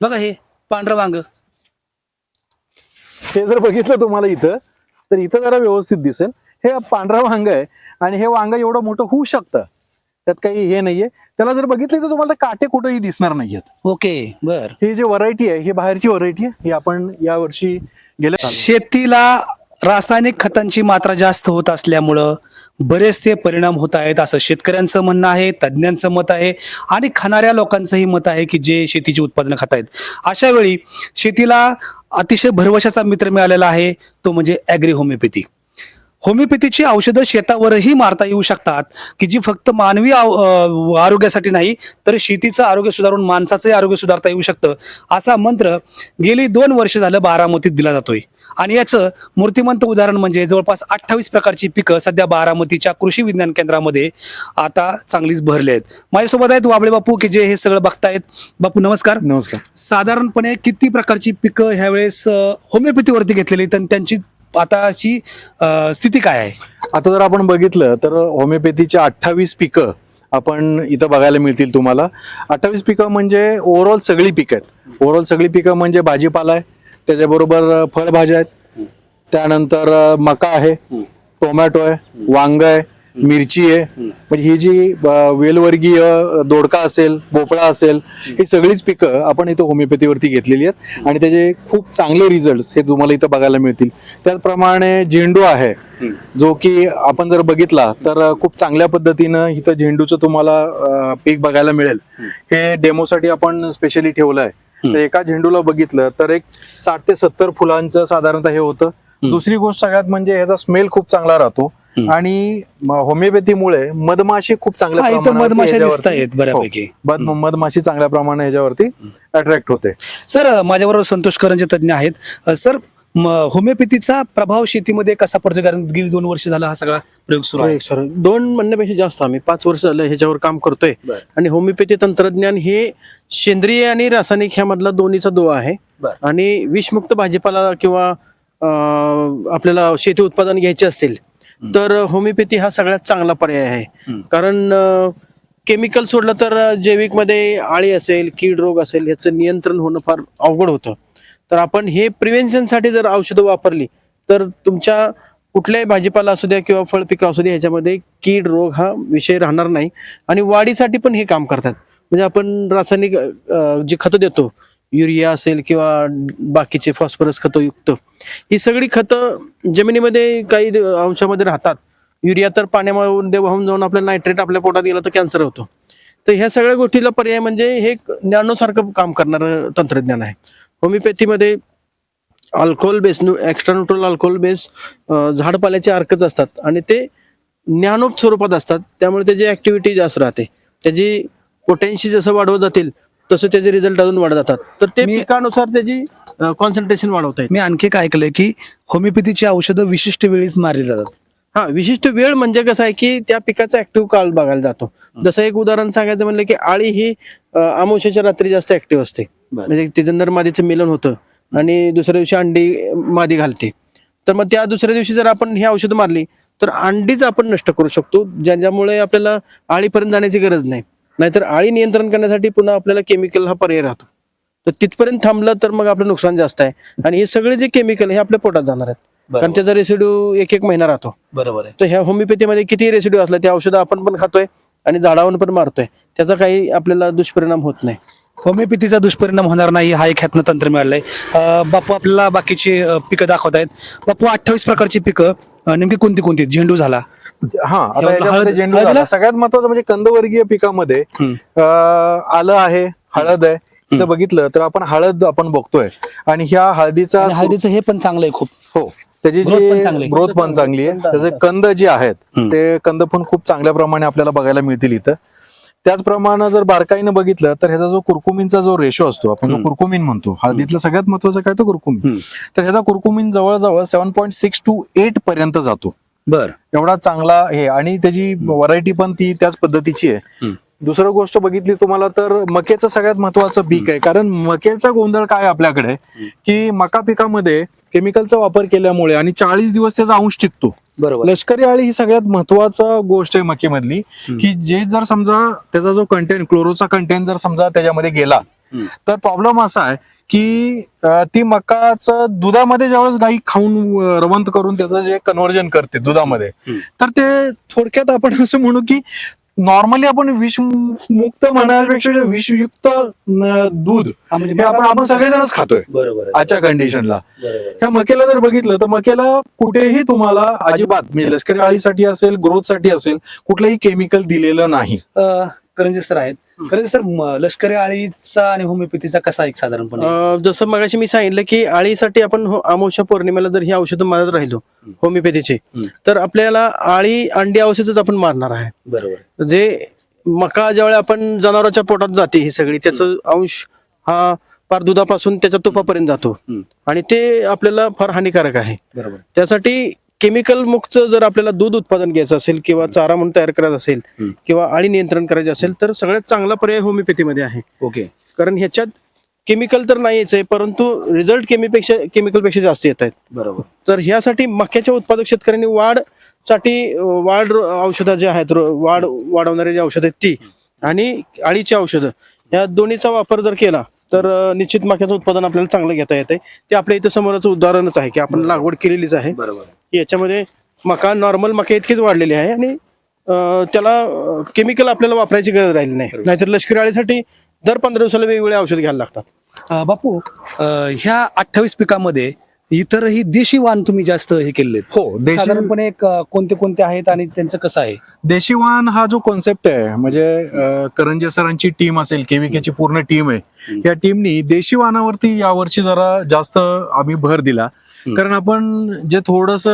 बघा हे पांढरं वांग. हे जर बघितलं तुम्हाला इथं तर इथं जरा व्यवस्थित दिसेल. हे पांढरा वांग आहे आणि हे वांग एवढं मोठं होऊ शकतं. त्यात काही हे नाहीये. त्याला जर बघितलं तर तुम्हाला काटे कुठेही दिसणार नाहीयेत. ओके बर. ही जी व्हरायटी आहे ही बाहेरची व्हरायटी आहे ही आपण या वर्षी गेल्या शेतीला रासायनिक खतांची मात्रा जास्त होत असल्यामुळं बरेचसे परिणाम होत आहेत असं शेतकऱ्यांचं म्हणणं आहे तज्ज्ञांचं मत आहे आणि खाणाऱ्या लोकांचंही मत आहे की जे शेतीची उत्पादनं खात आहेत. अशा वेळी शेतीला अतिशय भरवशाचा मित्र मिळालेला आहे तो म्हणजे ॲग्री होमिओपॅथी होमिओपॅथीची औषधं शेतावरही मारता येऊ शकतात की जी फक्त मानवी आव- आरोग्यासाठी नाही तर शेतीचं आरोग्य सुधारून माणसाचंही आरोग्य सुधारता येऊ शकतं असा मंत्र गेली दोन वर्ष झालं बारामतीत दिला जातोय. आणि याचं मूर्तिमंत उदाहरण म्हणजे जवळपास अठ्ठावीस प्रकारची पिकं सध्या बारामतीच्या कृषी विज्ञान केंद्रामध्ये आता चांगलीच भरले आहेत. माझ्यासोबत आहेत वाबळे बापू की जे हे सगळं बघतायत. बापू नमस्कार. नमस्कार. साधारणपणे किती प्रकारची पिकं ह्यावेळेस होमिओपॅथीवरती घेतलेली आहेत आणि त्यांची आताची स्थिती काय आहे? आता जर आपण बघितलं तर होमिओपॅथीच्या अठ्ठावीस पिकं आपण इथं बघायला मिळतील तुम्हाला. अठ्ठावीस पिकं म्हणजे ओव्हरऑल सगळी पिकं आहेत. ओव्हरऑल सगळी पिकं म्हणजे भाजीपाला आहे त्याच्याबरोबर फळभाज्या आहेत. त्यानंतर मका आहे. टोमॅटो आहे. वांग आहे. मिरची आहे. म्हणजे ही जी वेलवर्गीय दोडका असेल भोपळा असेल ही सगळीच पिकं आपण इथं होमिओपॅथीवरती घेतलेली आहेत. आणि त्याचे खूप चांगले रिझल्ट हे तुम्हाला इथं बघायला मिळतील. त्याचप्रमाणे झेंडू आहे. जो की आपण जर बघितला तर खूप चांगल्या पद्धतीनं इथं झेंडूचं तुम्हाला पीक बघायला मिळेल. हे डेमोसाठी आपण स्पेशली ठेवलं आहे. तर एका झेंडूला बघितलं तर एक साठ ते सत्तर फुलांचं साधारणतः हे होतं. दुसरी गोष्ट सगळ्यात म्हणजे ह्याचा स्मेल खूप चांगला राहतो. आणि होमिओपॅथीमुळे मधमाशी खूप चांगल्या हा, मधमाशा ह्याच्यावरती- दिसतायत बऱ्यापैकी. हो, मध- मधमाशी चांगल्या प्रमाणे ह्याच्यावरती अट्रॅक्ट होते. सर माझ्याबरोबर संतोष करंजे तज्ज्ञ आहेत. सर होमिओपॅथीचा प्रभाव शेतीमध्ये कसा पडतो कारण गेली दोन वर्ष झाला हा सगळा प्रयोग सुरू आहे. सर दोन म्हणण्यापेक्षा जास्त आम्ही. पाच वर्ष झालं ह्याच्यावर काम करतोय. आणि होमिओपॅथी तंत्रज्ञान हे सेंद्रिय आणि रासायनिक ह्यामधला दोन्हीचा दुवा आहे. आणि विषमुक्त भाजीपाला किंवा आपल्याला शेती उत्पादन घ्यायचे असेल तर होमिओपॅथी हा सगळ्यात चांगला पर्याय आहे. कारण केमिकल सोडलं तर जैविकमध्ये आळी असेल कीड रोग असेल ह्याचं नियंत्रण होणं फार अवघड होतं. तर आपण हे प्रिव्हेन्शनसाठी जर औषधं वापरली तर तुमच्या कुठल्याही भाजीपाला असू द्या किंवा फळ पिकं असू द्या ह्याच्यामध्ये कीड रोग हा विषय राहणार नाही. आणि वाढीसाठी पण हे काम करतात. म्हणजे आपण रासायनिक जी खतं देतो युरिया असेल किंवा बाकीचे फॉस्फरस खतयुक्त ही सगळी खतं जमिनीमध्ये काही अंशामध्ये राहतात. युरिया तर पाण्यामध्ये वाहून जाऊन आपल्या नायट्रेट आपल्या पोटात गेलं तर कॅन्सर होतो. तर ह्या सगळ्या गोष्टीला पर्याय म्हणजे हे एक नॅनोसारखं काम करणारं तंत्रज्ञान आहे. होमिओपॅथीमध्ये alcohol base extra neutral alcohol base झाडपाल्याचे अर्कच असतात आणि ते ज्ञानोप स्वरूपात असतात. त्यामुळे त्याची ॲक्टिव्हिटी जास्त राहते. त्याची पोटेन्शी जसं वाढवत जातील तसं त्याचे रिझल्ट अजून वाढत जातात. तर ते मी- पिकानुसार त्याची कॉन्सन्ट्रेशन वाढवता येते. मी आणखी काय ऐकलंय की होमिओपॅथीची औषधं विशिष्ट वेळीच मारली जातात. हा विशिष्ट वेळ म्हणजे कसं आहे की त्या पिकाचा ऍक्टिव्ह काळ बघायला जातो. जसं एक उदाहरण सांगायचं म्हणलं की आळी ही अं, अमावस्येच्या रात्री जास्त ऍक्टिव्ह असते. बरं. म्हणजे तिचं नर मादीचं मिलन होतं आणि दुसऱ्या दिवशी अंडी अं, मादी घालते. तर मग त्या दुसऱ्या दिवशी जर आपण ही औषधं मारली तर अंडीच आपण नष्ट करू शकतो. ज्याच्यामुळे आपल्याला आळीपर्यंत जाण्याची गरज नाही. नाहीतर आळी नियंत्रण करण्यासाठी पुन्हा आपल्याला केमिकल हा पर्याय राहतो. तर तिथपर्यंत थांबलं तर मग आपलं नुकसान जास्त आहे. आणि हे सगळे जे केमिकल हे आपल्या पोटात जाणार आहेत. कारण त्याचा रेसिड्यू एक एक महिना राहतो. बरोबर आहे. तर ह्या होमिओपॅथीमध्ये किती रेसिड्यू असला ते औषधं आपण पण खातोय आणि झाडावर पण मारतोय. त्याचा काही आपल्याला दुष्परिणाम होत नाही. होमिओपॅथीचा दुष्परिणाम होणार नाही हा एक ह्यातनं तंत्र मिळालंय. बापू आपल्याला बाकीची पिकं दाखवत आहेत बापू अठ्ठावीस प्रकारची पिकं नेमकी कोणती कोणती झेंडू झाला हा आता याच्यामध्ये झेंडू? झाला. सगळ्यात महत्वाचं म्हणजे कंदवर्गीय पिकामध्ये. अं, आलं आहे हळद आहे इथं बघितलं तर आपण हळद आपण बघतोय आणि ह्या हळदीचा आणि हळदीचं हे पण चांगलं आहे खूप हो त्याची Growth पण जी आहे. ग्रोथ पण चांगली आहे त्याचे कंद जे आहेत हम्म. ते कंद पण खूप चांगल्या प्रमाणे आपल्याला बघायला मिळतील इथं त्याचप्रमाणे जर बारकाईनं बघितलं तर ह्याचा जो कुरकुमीनचा जो रेशो असतो आपण जो कुरकुमीन म्हणतो हळदीतला सगळ्यात महत्त्वाचा काय तो कुरकुमीन हम्म. तर ह्याचा कुरकुमीन जवळजवळ seven point six to eight पर्यंत जातो बर. एवढा चांगला हे आणि त्याची व्हरायटी पण ती त्याच पद्धतीची आहे. दुसरं गोष्ट बघितली तुम्हाला तर मक्याचं सगळ्यात महत्वाचं पीक आहे. कारण मक्याचा गोंधळ काय आपल्याकडे? की मका पिकामध्ये केमिकलचा वापर केल्यामुळे आणि चाळीस दिवस त्याचा अंश टिकतो. बरोबर. लष्करी आळी ही सगळ्यात महत्त्वाचा गोष्ट आहे मकीमधली की जे जर समजा त्याचा जो कंटेंट क्लोरोचा कंटेंट जर समजा त्याच्यामध्ये गेला. तर प्रॉब्लेम असा आहे की ती मकाचं दुधामध्ये ज्यावेळेस गाई खाऊन रवंत करून त्याचं जे कन्व्हर्जन करते दुधामध्ये. तर ते थोडक्यात आपण असं म्हणू की नॉर्मली आपण विष मुक्त म्हणण्यापेक्षा जे विषयुक्त दूध म्हणजे आपण आपण सगळेजणच खातोय बरोबर. आजच्या कंडिशनला. ह्या मकेला जर बघितलं तर मकेला कुठेही तुम्हाला अजिबात म्हणजे लष्करी अळीसाठी असेल ग्रोथसाठी असेल कुठलंही केमिकल दिलेलं नाही करंजी सर आहेत करंजी सर लष्करी आळीचा आणि होमिओपॅथीचा कसा एक साधारणपणे? जसं मगाशी मी सांगितलं की आळीसाठी आपण हो- अमावस्या पौर्णिमेला जर ही औषधं मारत राहिलो होमिओपॅथीचे. तर आपल्याला आळी अंडी औषधच आपण मारणार आहे. बरोबर. जे मका ज्यावेळी आपण जनावरांच्या पोटात जाते ही सगळी त्याचं अंश हा पार दुधापासून त्याच्या तुपापर्यंत जातो. आणि ते आपल्याला फार हानिकारक आहे. बरोबर. त्यासाठी केमिकल मुक्त जर आपल्याला दूध उत्पादन घ्यायचं असेल किंवा चारा म्हणून तयार करायचा असेल. किंवा आळी नियंत्रण करायचं असेल तर सगळ्यात चांगला पर्याय होमिओपॅथीमध्ये आहे. ओके. कारण ह्याच्यात केमिकल तर नाहीच आहे परंतु रिझल्ट केमीपेक्षा केमिकलपेक्षा जास्त येत आहेत. बरोबर. तर ह्यासाठी मक्याच्या उत्पादक शेतकऱ्यांनी वाढसाठी वाढ औषधं जे आहेत वाढ वाढवणारे जे औषधं आहेत ती आणि आळीची औषधं या दोन्हीचा वापर जर केला तर निश्चित मक्याचं उत्पादन आपल्याला चांगलं घेता येते ते आपल्या इथं समोरच उदाहरणच आहे की आपण लागवड केलेलीच आहे. बरोबर. याच्यामध्ये मका नॉर्मल मका इतकीच वाढलेली आहे आणि त्याला केमिकल आपल्याला वापरायची गरज राहिली नाही. नाहीतर लष्करी आळीसाठी दर पंधरा दिवसाला वेगवेगळे औषध घ्यायला लागतात. बापू ह्या अठ्ठावीस पिकामध्ये इतरही देशी वाण तुम्ही जास्त हे केलेले हो देशी साधारणपणे कोणते कोणते आहेत आणि त्यांचं कसं आहे? देशी वाहन हा जो कॉन्सेप्ट आहे म्हणजे अं, करंजे सरांची टीम असेल केविकेची पूर्ण टीम आहे या टीमनी देशी वाहनावरती यावर्षी जरा जास्त आम्ही भर दिला. कारण आपण जे थोडस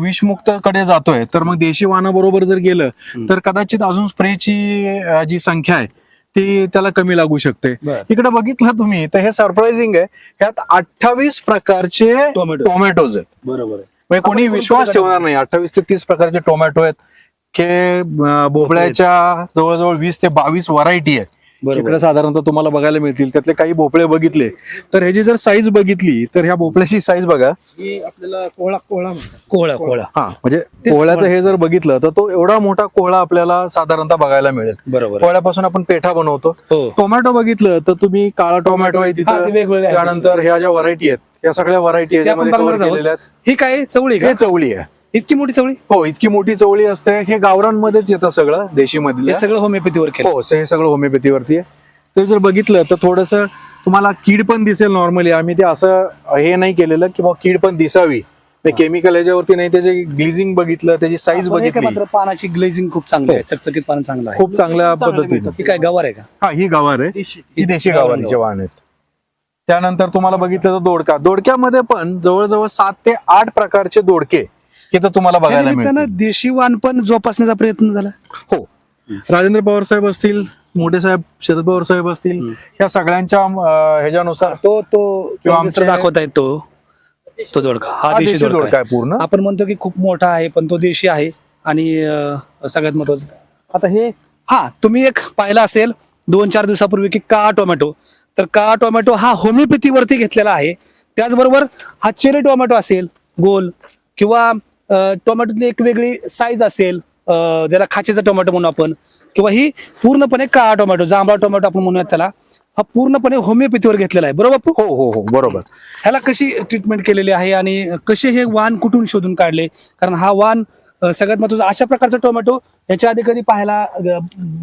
विषमुक्त कडे जातोय तर मग देशी वाहनाबरोबर जर गेलं तर कदाचित अजून स्प्रेची जी संख्या आहे ती त्याला कमी लागू शकते. इकडे बघितलं तुम्ही तर हे सरप्राइझिंग आहे ह्यात अठ्ठावीस प्रकारचे टोमॅटो. टोमॅटोज आहेत बरोबर म्हणजे कोणी विश्वास ठेवणार नाही अठ्ठावीस ते तीस प्रकारचे टोमॅटो आहेत की भोपळ्याच्या जवळजवळ वीस ते बावीस व्हरायटी आहेत. इकडे साधारणतः तुम्हाला बघायला मिळतील त्यातले काही भोपळे बघितले. तर ह्याची जर साईज बघितली तर ह्या भोपळ्याची साईज बघा. हे आपल्याला कोळा कोळा म्हणतात. कोहळा कोहळा हा म्हणजे कोहळ्याचं हे जर बघितलं तर तो एवढा मोठा कोहळा आपल्याला साधारणतः बघायला मिळेल. बरोबर. कोहळ्यापासून आपण पेठा बनवतो. हो. टोमॅटो बघितलं तर तुम्ही काळा टोमॅटो आहे ते तिथं. त्यानंतर ह्या ज्या व्हरायटी आहेत या सगळ्या व्हरायटी आहोत. ही काय? चवळी का? हे चवळी आहे. इतकी मोठी चवळी? हो इतकी मोठी चवळी असते. हे गावरांमध्येच येतं सगळं देशी हे मधलं सगळं होमिओपॅथीवर केलं. हो हे सगळं होमिओपॅथीवरती आहे. ते जर बघितलं तर थोडस तुम्हाला कीड पण दिसेल नॉर्मली आम्ही ते असं हे नाही केलेलं की बा कीड पण दिसावी. केमिकल याच्यावरती नाही त्याचे ग्लिझिंग बघितलं त्याची साईज एक बघितली. मात्र पानाची ग्लेझिंग खूप चांगली आहे. चकचकीत पान चांगलं आहे. खूप चांगल्या चांगले पद्धतीने. ही काय गवार आहे का? हा ही गवार आहे. देशी. ही देशी गवारीचे वाहन आहेत. त्यानंतर तुम्हाला बघितलं तर दोडका. दोडक्यामध्ये पण जवळजवळ सात ते आठ प्रकारचे दोडके इथं तुम्हाला त्या बघायला निमित्तानं मिळतील. देशी वाण पण जोपासण्याचा प्रयत्न झाला. हो. राजेंद्र पवार साहेब असतील मोठे साहेब शरद पवार साहेब असतील या सगळ्यांच्या अं, ह्याच्यानुसार तो तो किंवा आमचे- दाखवता येतो तो दोडका. हा हा देशी देशी दोडका दोडका आहे. आहे. पूर्ण. आपण म्हणतो की खूप मोठा आहे पण तो देशी आहे आणि अं, सगळ्यात महत्वाचं. आता हे हा तुम्ही एक पाहिला असेल दोन चार दिवसापूर्वी की काळा टोमॅटो. तर काळा टोमॅटो हा होमिओपॅथीवरती घेतलेला आहे. त्याचबरोबर हा चेरी टोमॅटो असेल गोल किंवा टोमॅटोची एक वेगळी साईज असेल ज्याला खाचेचा टोमॅटो म्हणू आपण किंवा ही पूर्णपणे काळा टोमॅटो जांभळा टोमॅटो आपण म्हणूयात त्याला हा पूर्णपणे होमिओपॅथीवर घेतलेला आहे. बरोबर? हो हो हो बरोबर. ह्याला कशी ट्रीटमेंट केलेली आहे आणि कसे हे वाण कुठून शोधून काढले? कारण हा वाण सगळ्यात महत्त्वाचा अशा प्रकारचा टोमॅटो याच्या आधी कधी पाहायला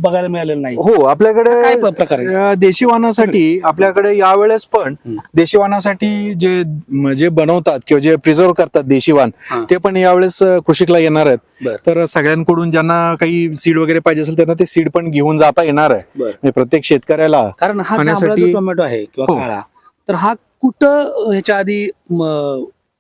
बघायला मिळालेला नाही हो आपल्याकडे काय प्रकार आहे? अं, देशी वाहनासाठी आपल्याकडे यावेळेस पण देशी वाहनासाठी जे म, जे बनवतात किंवा जे प्रिझर्व करतात देशी वाहन हा. ते पण यावेळेस अं, कृषीला येणार आहेत बरं. तर सगळ्यांकडून ज्यांना काही सीड वगैरे पाहिजे असेल त्यांना ते सीड पण घेऊन जाता येणार आहे बरं. म्हणजे प्रत्येक शेतकऱ्याला कारण हा खाण्यासाठी- जांभळा जो टोमॅटो आहे किंवा हो. काळा तर हा कुठं ह्याच्या आधी म,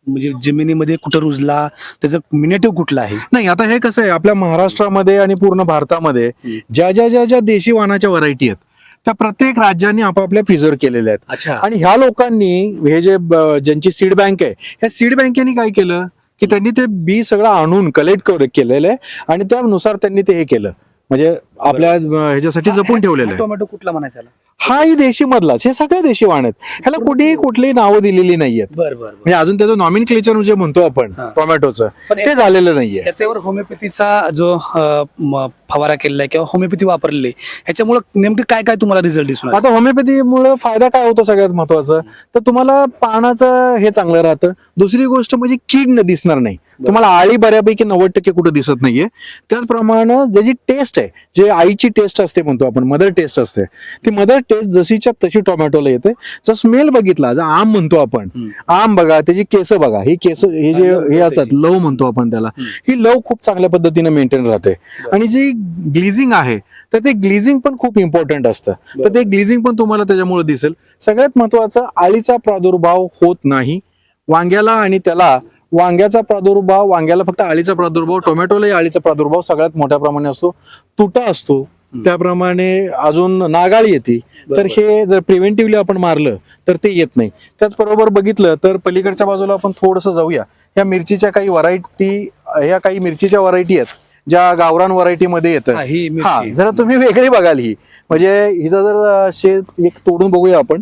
म्हणजे जमिनीमध्ये कुठं रुजला त्याचं मिनेटिव्ह कुठलं आहे? नाही आता हे कसं आहे आपल्या महाराष्ट्रामध्ये आणि पूर्ण भारतामध्ये ज्या ज्या ज्या ज्या देशी वाहनाच्या व्हरायटी आहेत त्या प्रत्येक राज्यांनी आपापल्या प्रिझर्व केलेल्या आहेत. अच्छा. आणि ह्या लोकांनी हे जे ज्यांची सीड बँक आहे ह्या सीड बँकेने काय केलं? की त्यांनी ते बी सगळं आणून कलेक्ट केलेलं आहे आणि त्यानुसार त्यांनी ते हे केलं. म्हणजे आपल्या अं, ह्याच्यासाठी जपून ठेवलेलं आहे. टोमॅटो कुठला म्हणायचा हाही देशी मधलाच. हे सगळे देशी वाण आहेत. ह्याला कुठेही कुठलीही नावं दिलेली नाहीयेत. बर बर बर. म्हणजे अजून त्याचं नॉमिन क्लेचर जे म्हणतो आपण हा. टोमॅटोचं पण ते झालेलं नाहीये. याच्यावर होमिओपॅथीचा जो अ, म, फवारा केलेला आहे किंवा होमिओपॅथी वापरलेली आहे ह्याच्यामुळे नेमकं काय काय तुम्हाला रिझल्ट दिसून आले? आता होमिओपॅथीमुळे फायदा काय होतो सगळ्यात महत्वाचं? तर तुम्हाला पानाचं हे चांगलं राहतं. दुसरी गोष्ट म्हणजे कीड न दिसणार नाही. तुम्हाला आळी बऱ्यापैकी नव्वद टक्के कुठे दिसत नाहीये. त्याचप्रमाणे ज्याची टेस्ट आहे जे आईची टेस्ट असते म्हणतो आपण मदर टेस्ट असते. ती मदर टेस्ट जशीच्या तशी टोमॅटोला येते. जर स्मेल बघितला जर आम म्हणतो आपण आम बघा त्याची केस बघा ही केस हे जे हे असतात लव म्हणतो आपण त्याला ही लव खूप चांगल्या पद्धतीने मेंटेन राहते. आणि जी ग्लिझिंग आहे तर ते ग्लिझिंग पण खूप इम्पॉर्टंट असतं. तर ते ग्लिझिंग पण तुम्हाला त्याच्यामुळे दिसेल. सगळ्यात महत्वाचं आळीचा प्रादुर्भाव होत नाही. वांग्याला आणि त्याला वांग्याचा प्रादुर्भाव वांग्याला फक्त आळीचा प्रादुर्भाव टोमॅटोलाही आळीचा प्रादुर्भाव सगळ्यात मोठ्या प्रमाणे असतो. तुटा असतो. त्याप्रमाणे अजून नागाळी येते. तर हे जर प्रिव्हेंटिव्हली आपण मारलं तर ते येत नाही. त्याचबरोबर बघितलं तर पलीकडच्या बाजूला आपण थोडंसं जाऊया. या मिरचीच्या काही व्हरायटी ह्या काही मिरचीच्या व्हरायटी आहेत ज्या गावरान व्हरायटीमध्ये येतं. ही जरा तुम्ही वेगळी बघाल ही. म्हणजे हिचा जर शेत एक तोडून बघूया आपण.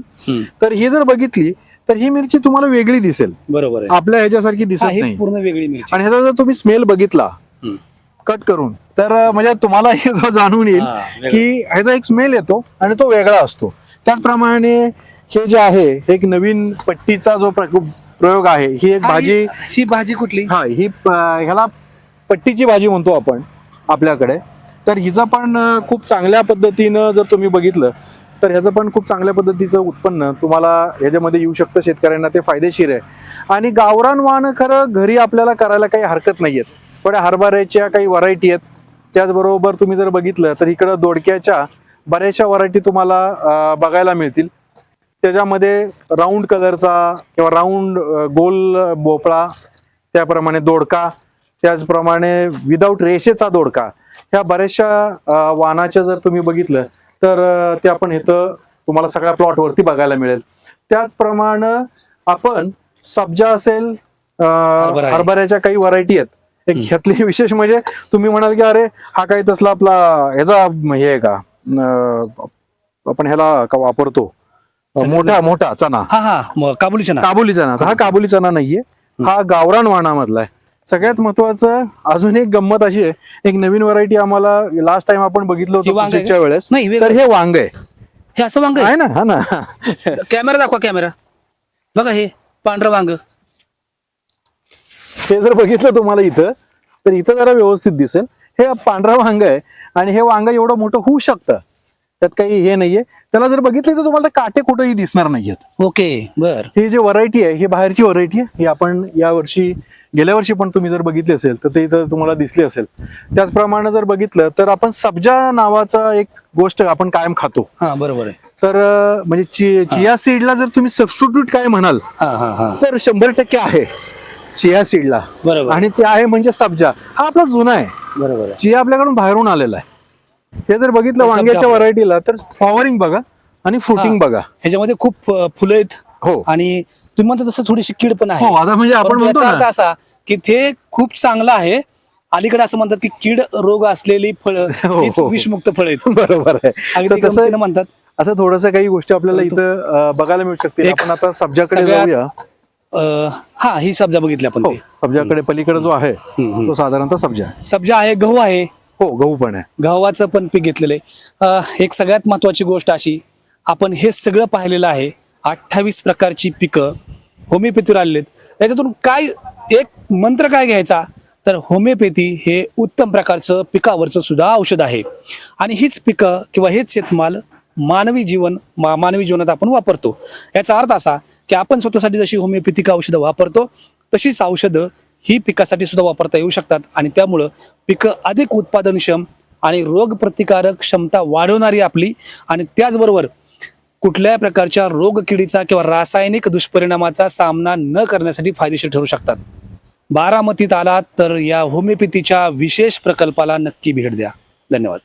तर ही जर बघितली तर ही मिरची तुम्हाला वेगळी दिसेल. बरोबर आहे. आपल्या ह्याच्यासारखी दिसत ही नाही. पूर्ण वेगळी मिरची आणि ह्याचा जर तुम्ही स्मेल बघितला हम्म. कट करून तर म्हणजे तुम्हाला हे जो जाणून येईल हा, वेगळं. की ह्याचा एक स्मेल येतो आणि तो वेगळा असतो. त्याचप्रमाणे हे जे आहे एक नवीन पट्टीचा जो प्र- प्रयोग आहे ही एक हा, भाजी ही- ही भाजी कुठली? हा ही प- ह्याला पट्टीची भाजी म्हणतो आपण आपल्याकडे. तर हिचं पण अं, खूप चांगल्या पद्धतीनं जर तुम्ही बघितलं तर ह्याचं पण खूप चांगल्या पद्धतीचं उत्पन्न तुम्हाला ह्याच्यामध्ये येऊ शकतं शेतकऱ्यांना ते फायदेशीर आहे. आणि गावरान वाहनं खरं घरी आपल्याला करायला काही हरकत नाही आहेत पण हरभऱ्याच्या काही व्हरायटी आहेत. त्याचबरोबर तुम्ही जर बघितलं तर इकडं दोडक्याच्या बऱ्याचशा व्हरायटी तुम्हाला बघायला मिळतील. त्याच्यामध्ये राऊंड कलरचा किंवा राऊंड गोल भोपळा त्याप्रमाणे दोडका त्याचप्रमाणे विदाऊट रेषेचा दोडका. ह्या बऱ्याचशा वाहनाच्या जर तुम्ही बघितलं तर ते आपण इथं तुम्हाला सगळ्या प्लॉटवरती बघायला मिळेल. त्याचप्रमाणे आपण सब्जा असेल. हरभऱ्याच्या काही व्हरायटी आहेत. एक ह्यातली विशेष म्हणजे तुम्ही म्हणाल की अरे हा काही तसला आपला ह्याचा हे आहे का? आपण ह्याला का वापरतो? मोठा मोठा चना हा हा. काबुली चना काबुली चना हा काबुली चना नाहीये. हा गावरान वाणामधला आहे. सगळ्यात महत्वाचं अजून एक गंमत अशी आहे. एक नवीन व्हरायटी आम्हाला लास्ट टाइम आपण बघितलं ही होतं वांग आहे पुढच्या का? वेळेस. नाही. तर हे वांग आहे. हे असं वांग आहे? ना हा ना. कॅमेरा दाखवा कॅमेरा बघा हे पांढरं वांग. हे जर बघितलं तुम्हाला इथं तर इथं जरा व्यवस्थित दिसेल. हे पांढरा वांग आहे आणि हे वांग एवढं मोठं होऊ शकतं. त्यात काही हे नाहीये. त्याला जर बघितलं तर तुम्हाला ते काटे कुठेही दिसणार नाहीयेत. ओके बर. ही जी व्हरायटी आहे ही बाहेरची व्हरायटी आहे ही आपण या वर्षी गेल्या वर्षी पण तुम्ही जर बघितली असेल तर ते इथं तुम्हाला दिसली असेल. त्याचप्रमाणे जर बघितलं तर आपण सब्जा नावाचा एक गोष्ट आपण कायम खातो. हा बरोबर आहे. तर म्हणजे चिया सीडला जर तुम्ही सबस्टिट्यूट काय म्हणाल हा हा हा. तर शंभर टक्के आहे चिया सीडला. बरोबर. आणि ते आहे म्हणजे सब्जा. हा आपला जुना आहे. बरोबर चिया आपल्याकडून बाहेरून आलेला आहे. हे जर बघितलं वांग्याच्या. व्हरायटीला तर फ्लॉवरिंग बघा आणि फ्रुटिंग बघा. ह्याच्यामध्ये खूप फुलं आहेत. हो. आणि तुम्ही म्हणता तसं थोडीशी कीड पण आहे. हो आता म्हणजे आपण म्हणतो याचा अर्थ ना असा की ते खूप चांगलं आहे. अलीकडे असं म्हणतात की कीड रोग असलेली फळं हो, हीच हो. विषमुक्त फळं आहेत. बरोबर आहे. अगदी तर तसं गमतीनं म्हणतात. असं थोडस काही गोष्टी आपल्याला इथं अं, बघायला मिळू शकतील. एक आपण आता सब्जाकडे सगळ्यात- जाऊया. अ, हा ही सब्जा बघितली आपण हो. सब्जाकडे पलीकडे जो आहे हम्म. तो साधारणतः सब्जा आहे. सब्जा आहे गहू आहे. हो गहू पण आहे. गव्हाचं पण पीक घेतलेलं आहे. अ, एक सगळ्यात महत्वाची गोष्ट अशी आपण हे सगळं पाहिलेलं आहे. अठ्ठावीस प्रकारची पिकं होमिओपॅथीवर आलेली आहेत त्याच्यातून काय एक मंत्र काय घ्यायचा? तर होमिओपॅथी हे उत्तम प्रकारचं पिकावरचं सुद्धा औषध आहे. आणि हीच पिकं किंवा हेच शेतमाल मानवी जीवन मा- मानवी जीवनात आपण वापरतो. याचा अर्थ असा की आपण स्वतःसाठी जशी होमिओपॅथिक औषधं वापरतो तशीच औषधं ही पिकासाठी सुद्धा वापरता येऊ शकतात. आणि त्यामुळं पिकं अधिक उत्पादनक्षम आणि रोगप्रतिकारक क्षमता वाढवणारी आपली. आणि त्याचबरोबर कुठल्याही प्रकारच्या रोगकिडीचा किंवा रासायनिक दुष्परिणामाचा सामना न करण्यासाठी फायदेशीर ठरू शकतात. बारामतीत आलात तर या होमिओपॅथीच्या विशेष प्रकल्पाला नक्की भेट द्या. धन्यवाद.